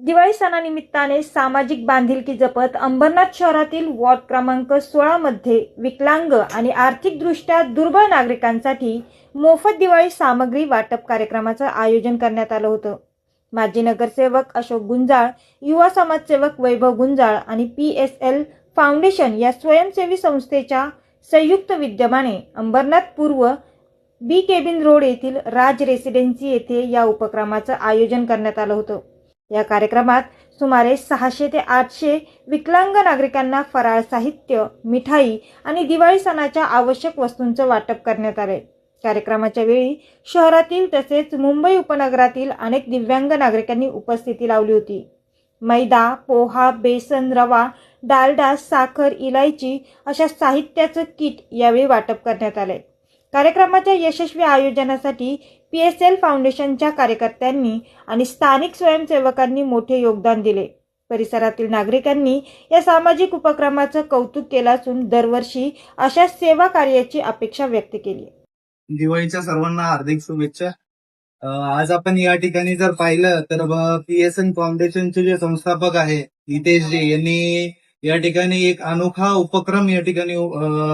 दिवाळी सणानिमित्ताने सामाजिक बांधिलकी जपत अंबरनाथ शहरातील वॉर्ड क्रमांक सोळा मध्ये विकलांग आणि आर्थिकदृष्ट्या दुर्बळ नागरिकांसाठी मोफत दिवाळी सामग्री वाटप कार्यक्रमाचं आयोजन करण्यात आलं होतं. माजी नगरसेवक अशोक गुंजाळ युवा समाजसेवक वैभव गुंजाळ आणि पी एस एल फाउंडेशन या स्वयंसेवी संस्थेच्या संयुक्त विद्यमाने अंबरनाथ पूर्व बी केबिन रोड येथील राज रेसिडेन्सी येथे या उपक्रमाचं आयोजन करण्यात आलं होतं. या कार्यक्रमात सुमारे सहाशे ते आठशे विकलांग नागरिकांना फराळ साहित्य मिठाई आणि दिवाळी सणाच्या आवश्यक वस्तूंचं वाटप करण्यात आले. कार्यक्रमाच्या वेळी शहरातील तसेच मुंबई उपनगरातील अनेक दिव्यांग नागरिकांनी उपस्थिती लावली होती. मैदा पोहा बेसन रवा डालडा साखर इलायची अशा साहित्याचं किट यावेळी वाटप करण्यात आले. कार्यक्रमाच्या यशस्वी आयोजनासाठी पी एस एल फाउंडेशनच्या कार्यकर्त्यांनी आणि स्थानिक स्वयंसेवकांनी मोठे योगदान दिले. परिसरातील नागरिकांनी या सामाजिक उपक्रमाचं कौतुक केलं असून दरवर्षी अशा सेवा कार्याची अपेक्षा व्यक्त केली. दिवाळीच्या सर्वांना हार्दिक शुभेच्छा. आज आपण या ठिकाणी जर पाहिलं तर पी एस एन फाउंडेशनचे जे संस्थापक आहे नितेशजी यांनी या ठिकाणी एक अनोखा उपक्रम या ठिकाणी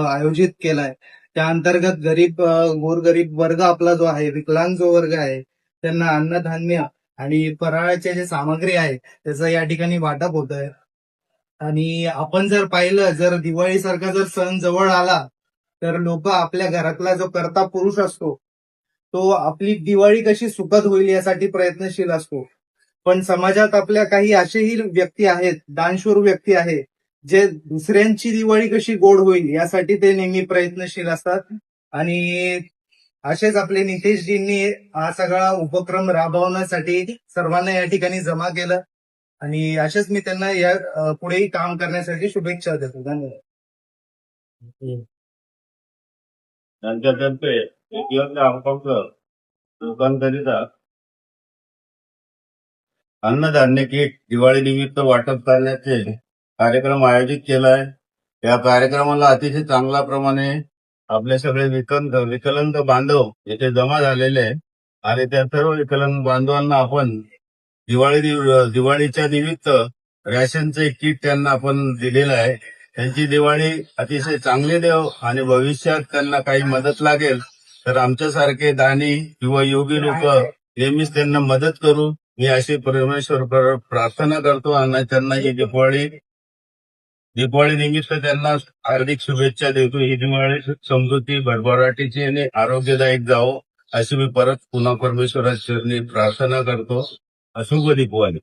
आयोजित केलाय. त्या अंतर्गत गरीब गोरगरीब वर्ग आपला जो आहे विकलांग जो वर्ग आहे त्यांना अन्नधान्य आणि फराळाचे जे सामग्री आहे त्याचं या ठिकाणी वाटप होत आहे आणि आपण जर पाहिलं जर दिवाळीसारखा जर सण जवळ आला तर लोक आपल्या घरातला जो करता पुरुष असतो तो आपली दिवाळी कशी सुखद होईल यासाठी प्रयत्नशील असतो. पण समाजात आपल्या काही असेही व्यक्ती आहेत दानशूर व्यक्ती आहेत जे दुसऱ्यांची दिवाळी कशी गोड होईल यासाठी ते नेहमी प्रयत्नशील असतात. आणि असेच आपले नितेशजींनी हा सगळा उपक्रम राबवण्यासाठी सर्वांना या ठिकाणी जमा केलं. आणि असेच मी त्यांना या पुढेही काम करण्यासाठी शुभेच्छा देतो. धन्यवाद. त्यांच्यातर्फे लोकांकरिता अन्नधान्य किट दिवाळी निमित्त वाटप करण्याचे कार्यक्रम आयोजित केलाय. त्या या कार्यक्रमाला अतिशय चांगल्या प्रमाणे आपले सगळे विकंत विकलांग बांधव येथे जमा झालेले आहे आणि त्या सर्व विकलांग बांधवांना आपण दिवाळी दिवाळीच्या निमित्त रॅशनचे किट त्यांना आपण दिलेलं आहे. त्यांची दिवाळी अतिशय चांगली देव आणि भविष्यात त्यांना काही मदत लागेल तर आमच्यासारखे दानी किंवा योगी लोक नेहमीच त्यांना मदत करू. मी अशी परमेश्वर प्रार्थना करतो आणि त्यांना ही दिवाळी दिवाळी निमित्त त्यांना हार्दिक शुभेच्छा देतो. ही दिवाळी समजूती भरभराटीची आणि आरोग्यदायक जावो अशी मी परत पुन्हा परमेश्वराच्या चरणी प्रार्थना करतो. अशुभ दीपवाळी